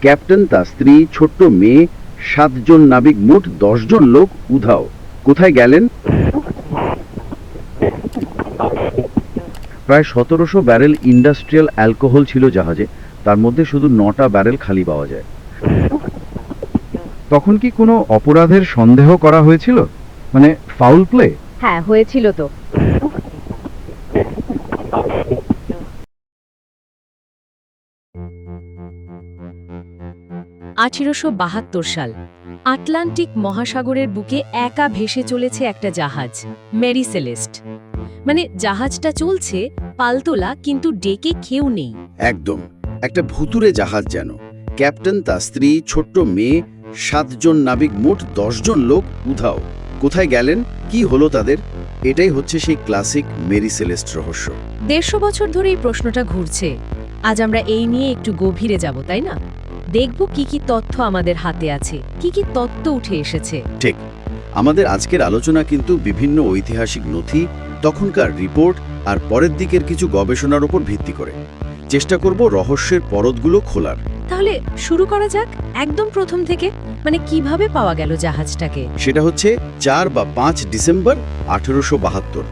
Captain তার স্ত্রী, ছোট্ট মেয়ে, সাতজন নাবিক, মোট দশজন লোক উধাও। কোথায় গেলেন? প্রায় সতেরোশো ব্যারেল ইন্ডাস্ট্রিয়াল অ্যালকোহল ছিল জাহাজে। তার মধ্যে শুধু নটা ব্যারেল খালি পাওয়া যায়। তখন কি কোনো অপরাধের সন্দেহ করা হয়েছিল? মানে ফাউল প্লে হ্যাঁ হয়েছিল তো। আঠেরোশো বাহাত্তর সাল। আটলান্টিক মহাসাগরের বুকে একা ভেসে চলেছে একটা জাহাজ মেরি সেলেস্ট মানে জাহাজটা চলছে পালতোলা কিন্তু ডেকে কেউ নেই। একদম একটা ভুতুরে জাহাজ যেন। ক্যাপ্টেন তার স্ত্রী ছোট্ট মেয়ে সাতজন নাবিক মোট দশজন লোক উধাও। কোথায় গেলেন? কি হলো তাদের? এটাই হচ্ছে সেই ক্লাসিক মেরি সেলেস্ট রহস্য। দেড়শো বছর ধরে এই প্রশ্নটা ঘুরছে। আজ আমরা এই নিয়ে একটু গভীরে যাব তাই না? দেখব কি কি তথ্য আমাদের হাতে আছে কি কি তত্ত্ব উঠে এসেছে। ঠিক। আমাদের আজকের আলোচনা কিন্তু বিভিন্ন ঐতিহাসিক নথি তখনকার রিপোর্ট আর পরের দিকের কিছু গবেষণার উপর ভিত্তি করে। চেষ্টা করব রহস্যের পরতগুলো খোলার। তাহলে শুরু করা যাক একদম প্রথম থেকে মানে কীভাবে পাওয়া গেল জাহাজটাকে? সেটা হচ্ছে চার বা পাঁচ ডিসেম্বর আঠেরোশো বাহাত্তর।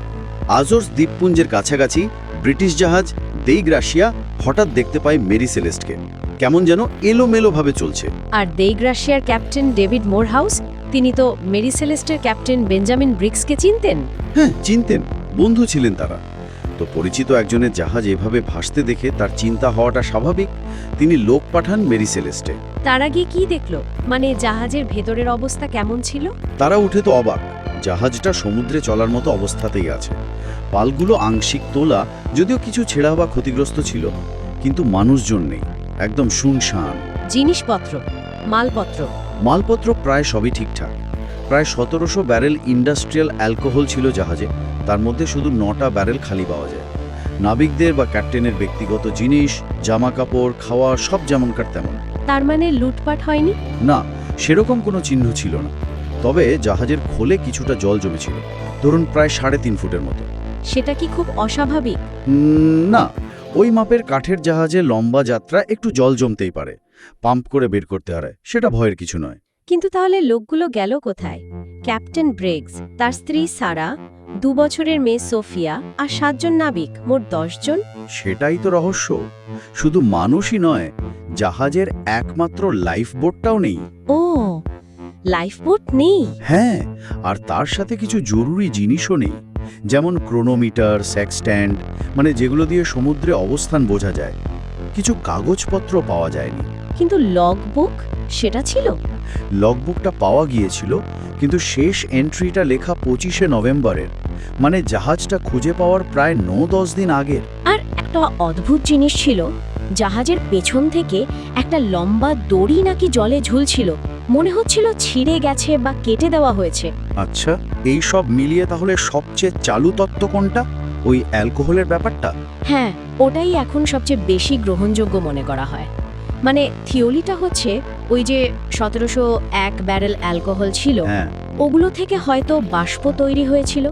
আজোর্স দ্বীপপুঞ্জের কাছাকাছি ব্রিটিশ জাহাজ দেইগ রাশিয়া হঠাৎ দেখতে পায় মেরি সেলেস্টকে কেমন যেন এলোমেলোভাবে চলছে। আর দেইগ রাশিয়ার ক্যাপ্টেন ডেভিড মোরহাউস তিনি তো মেরিসেলেস্টের ক্যাপ্টেন বেঞ্জামিন ব্রিক্সকে চিনতেন? হ্যাঁ চিনতেন। বন্ধু ছিলেন তারা। তো পরিচিত একজনের জাহাজ এভাবে ভাসতে দেখে তার চিন্তা হওয়াটা স্বাভাবিক। তিনি লোক পাঠান মেরি সেলেস্টে। তার আগে কি দেখল? মানে জাহাজের ভেতরের অবস্থা কেমন ছিল? তারা উঠে তো অবাক। জাহাজটা সমুদ্রে চলার মতো অবস্থাতেই আছে। পালগুলো আংশিক তোলা যদিও কিছু ছেঁড়া বা ক্ষতিগ্রস্ত ছিল। কিন্তু মানুষজন নেই। একদম শুনশান। জিনিসপত্র মালপত্র। মালপত্র প্রায় সবই ঠিকঠাক। প্রায় সতেরোশো ব্যারেল ইন্ডাস্ট্রিয়াল অ্যালকোহল ছিল জাহাজে। তার মধ্যে শুধু নটা ব্যারেল খালি পাওয়া যায়। নাবিকদের বা ক্যাপ্টেনের ব্যক্তিগত জিনিস জামা কাপড় খাওয়া সব যেমনকার তেমন। তার মানে লুটপাট হয়নি? না সেরকম কোনো চিহ্ন ছিল না। তবে জাহাজের খোলে কিছুটা জল জমেছিল। ধরুন প্রায় সাড়ে তিন ফুটের মতো। সেটা কি খুব অস্বাভাবিক? না। ওই মাপের কাঠের জাহাজে লম্বা যাত্রা একটু জল জমতেই পারে। পাম্প করে বের করতে হারায় সেটা ভয়ের কিছু নয়। কিন্তু তাহলে লোকগুলো গেল কোথায়? ক্যাপ্টেন ব্রেগস তার স্ত্রী সারা দু বছরের মেয়ে সোফিয়া আর সাতজন নাবিক মোট দশজন? সেটাই তো রহস্য। শুধু মানুষই নয় জাহাজের একমাত্র লাইফ বোটটাও নেই। ও লাইফ বোট নেই? হ্যাঁ আর তার সাথে কিছু জরুরি জিনিসও নেই। যেমন ক্রোনোমিটার স্যাক্সট্যান্ড মানে যেগুলো দিয়ে সমুদ্রে অবস্থান বোঝা যায়। কিছু কাগজপত্র পাওয়া যায়নি। কিন্তু লগ বুক সেটা ছিল? লগবুকটা পাওয়া গিয়েছিল কিন্তু শেষ এন্ট্রিটা লেখা পঁচিশে নভেম্বরের মানে জাহাজটা খুঁজে পাওয়ার প্রায় ন দশ দিন আগের। আর একটা অদ্ভুত জিনিস ছিল জাহাজের পেছন থেকে একটা লম্বা দড়ি নাকি জলে ঝুলছিল। মনে হচ্ছিল ছিঁড়ে গেছে বা কেটে দেওয়া হয়েছে। আচ্ছা এই সব মিলিয়ে তাহলে সবচেয়ে চালু তত্ত্ব কোনটা? ওই অ্যালকোহলের ব্যাপারটা? হ্যাঁ ওটাই এখন সবচেয়ে বেশি গ্রহণযোগ্য মনে করা হয়। মানে থিওরিটা হচ্ছে ওই যে সতেরোশো এক ব্যারেল অ্যালকোহল ছিল হ্যাঁ। ওগুলো থেকে হয়তো বাষ্প তৈরি হয়েছিল।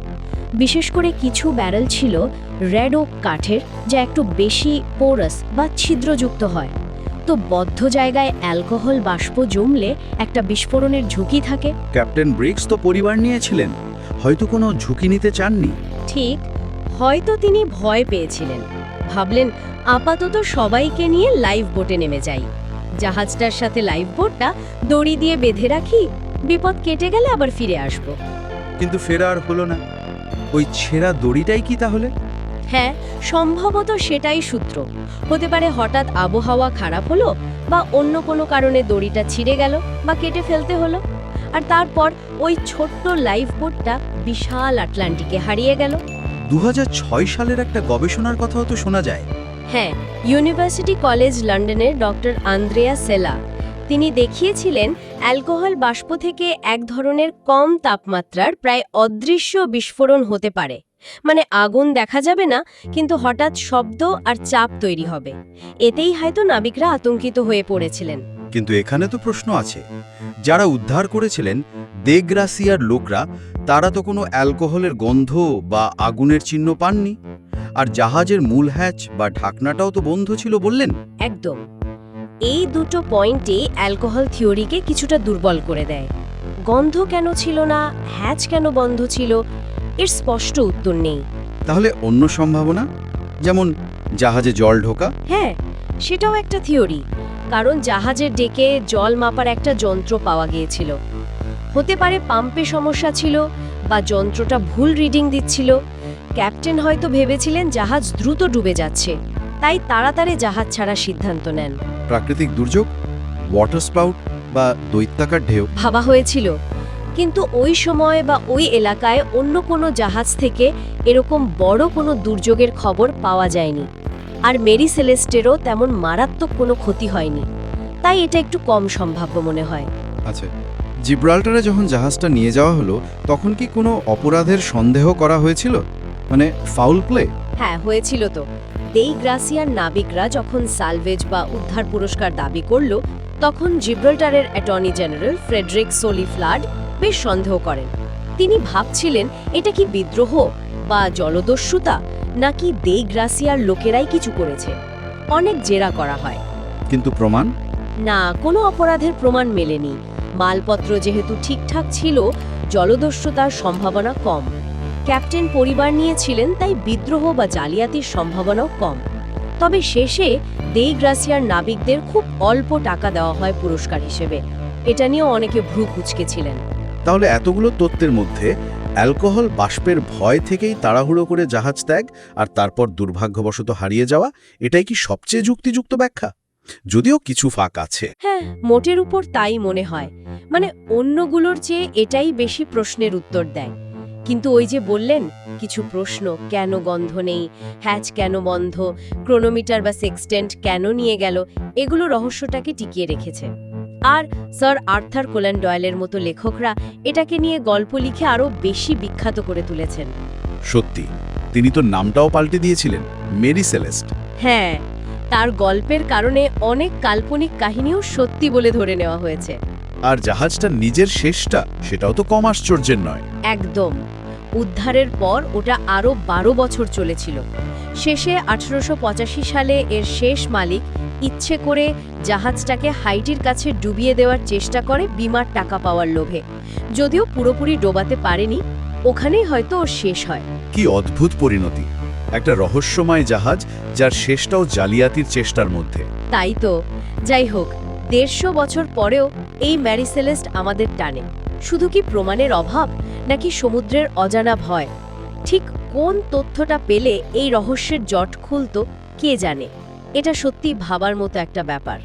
বিশেষ করে কিছু ব্যারেল ছিল রেড ওক কাঠের যা একটু বেশি পোরাস বা ছিদ্রযুক্ত হয়। তো বদ্ধ জায়গায় অ্যালকোহল বাষ্প জমলে একটা বিস্ফোরণের ঝুঁকি থাকে। ক্যাপ্টেন ব্রিক্স তো পরিবার নিয়েছিলেন। হয়তো কোনো ঝুঁকি নিতে চাননি। ঠিক হয়তো তিনি ভয় পেয়েছিলেন। ভাবলেন আপাতত সবাইকে নিয়ে লাইফ বোটে নেমে যাই। জাহাজটার সাথে লাইফ বোটটা দড়ি দিয়ে বেঁধে রাখি বিপদ কেটে গেলে আবার ফিরে আসব। কিন্তু ফেরা আর হলো না। ওই ছেঁড়া দড়িটাই কি তাহলে? হ্যাঁ সম্ভবত সেটাই সূত্র। হতে পারে হঠাৎ আবহাওয়া খারাপ হলো বা অন্য কোনো কারণে দড়িটা ছিঁড়ে গেল বা কেটে ফেলতে হলো। আর তারপর ওই ছোট্ট লাইফ বোটটা বিশাল আটলান্টিকে হারিয়ে গেল। দু হাজার ছয় সালের একটা গবেষণার কথাও তো শোনা যায়। হ্যাঁ ইউনিভার্সিটি কলেজ লন্ডনের ডক্টর আন্দ্রেয়া সেলা। তিনি দেখিয়েছিলেন অ্যালকোহল বাষ্প থেকে এক ধরনের কম তাপমাত্রার প্রায় অদৃশ্য বিস্ফোরণ হতে পারে। মানে আগুন দেখা যাবে না কিন্তু হঠাৎ শব্দ আর চাপ তৈরি হবে। এতেই হয়তো নাবিকরা আতঙ্কিত হয়ে পড়েছিলেন। কিন্তু এখানে তো প্রশ্ন আছে। যারা উদ্ধার করেছিলেন দেগরাসিয়ার লোকরা তারা তো কোনো অ্যালকোহলের গন্ধ বা আগুনের চিহ্ন পাননি। আর জাহাজের মূল হ্যাচ বা ঢাকনাটাও তো বন্ধ ছিল বললেন? একদম। এই দুটো পয়েন্টে অ্যালকোহল থিওরিকে কিছুটা দুর্বল করে দেয়। গন্ধ কেন ছিল না হ্যাচ কেন বন্ধ ছিল এর স্পষ্ট উত্তর নেই। তাহলে অন্য সম্ভাবনা? যেমন জাহাজে জল ঢোকা? হ্যাঁ সেটাও একটা থিওরি। কারণ জাহাজের ডেকে জল মাপার একটা যন্ত্র পাওয়া গিয়েছিল। হতে পারে পাম্পে সমস্যা ছিল বা যন্ত্রটা ভুল রিডিং দিচ্ছিল। ক্যাপ্টেন হয়তো ভেবেছিলেন জাহাজ দ্রুত ডুবে যাচ্ছে। তাই তাড়াতাড়ি জাহাজ ছাড়ার সিদ্ধান্ত নেন। প্রাকৃতিক দুর্যোগ? ওয়াটার স্পাউট বা দৈত্যাকার ঢেউ? ভাবা হয়েছিল। কিন্তু ওই সময় বা ওই এলাকায় অন্য কোনো জাহাজ থেকে এরকম বড় কোনো দুর্যোগের খবর পাওয়া যায়নি। আর মেরি সেলেস্টেরও তেমন মারাত্মক কোনো ক্ষতি হয়নি। তাই এটা একটু কম সম্ভাব্য মনে হয়। আচ্ছা জিব্রাল্টারে যখন জাহাজটা নিয়ে যাওয়া হলো তখন কি কোনো অপরাধের সন্দেহ করা হয়েছিল? মানে ফাউল প্লে? হ্যাঁ হয়েছিল তো। দেই গ্রাসিয়ার নাবিকরা যখন সালভেজ বা উদ্ধার পুরস্কার দাবি করল তখন জিব্রাল্টারের attorney general Frederick Solly Flood বেশ সন্দেহ করেন। তিনি ভাবছিলেন এটা কি বিদ্রোহ বা জলদস্যুতা নাকি দেই গ্রাসিয়ার লোকেরাই কিছু করেছে? অনেক জেরা করা হয়। কিন্তু প্রমাণ? না কোনো অপরাধের প্রমাণ মেলেনি। মালপত্র যেহেতু ঠিকঠাক ছিল জলদস্যুতার সম্ভাবনা কম। ক্যাপ্টেন পরিবার নিয়েছিলেন তাই বিদ্রোহ বা জালিয়াতির সম্ভাবনাও কম। তবে শেষে দেই গ্রাসিয়ার নাবিকদের খুব অল্প টাকা দেওয়া হয় পুরস্কার হিসেবে। এটা নিয়েও অনেকে ভ্রু কুচকেছিলেন। তাহলে এতগুলো তত্ত্বের মধ্যে অ্যালকোহল বাষ্পের ভয় থেকেই তাড়াহুড়ো করে জাহাজ ত্যাগ আর তারপর দুর্ভাগ্যবশত হারিয়ে যাওয়া, এটাই কি সবচেয়ে যুক্তিযুক্ত ব্যাখ্যা? যদিও কিছু ফাঁক আছে। হ্যাঁ মোটের উপর তাই মনে হয়। মানে অন্যগুলোর চেয়ে এটাই বেশি প্রশ্নের উত্তর দেয়। কিন্তু ওই যে বললেন, কিছু প্রশ্ন, কেন গন্ধ নেই, হ্যাচ কেন বন্ধ, ক্রোনোমিটার বা সেক্সটেন্ট কেন নিয়ে গেল, এগুলো রহস্যটাকে টিকিয়ে রেখেছে। আর স্যার আর্থার কোল্যান ডয়েলের মতো লেখকরা এটাকে নিয়ে গল্প লিখে আরও বেশি বিখ্যাত করে তুলেছেন। সত্যি তিনি তো নামটাও পাল্টে দিয়েছিলেন মেরি সেলেস্ট। হ্যাঁ তার গল্পের কারণে অনেক কাল্পনিক কাহিনীও সত্যি বলে ধরে নেওয়া হয়েছে। আর জাহাজটা নিজের শেষটা সেটাও তো কম আশ্চর্যের নয়। একদম। উদ্ধারের পর ওটা আরও বারো বছর চলেছিল। শেষে আঠারোশো পঁচাশি সালে এর শেষ মালিক ইচ্ছে করে জাহাজটাকে হাইটির কাছে ডুবিয়ে দেওয়ার চেষ্টা করে বিমার টাকা পাওয়ার লোভে। যদিও পুরোপুরি ডোবাতে পারেনি ওখানেই হয়তো ওর শেষ হয়। কি অদ্ভুত পরিণতি। একটা রহস্যময় জাহাজ যার শেষটাও জালিয়াতির চেষ্টার মধ্যে। তাই তো। যাই হোক দেড়শো বছর পরেও এই ম্যারিসেলেস্ট আমাদের টানে। শুধু কি প্রমাণের অভাব? নাকি সমুদ্রের অজানা ভয়? ঠিক কোন তথ্যটা পেলে এই রহস্যের জট খুলত, কে জানে? এটা সত্যি ভাবার মতো একটা ব্যাপার।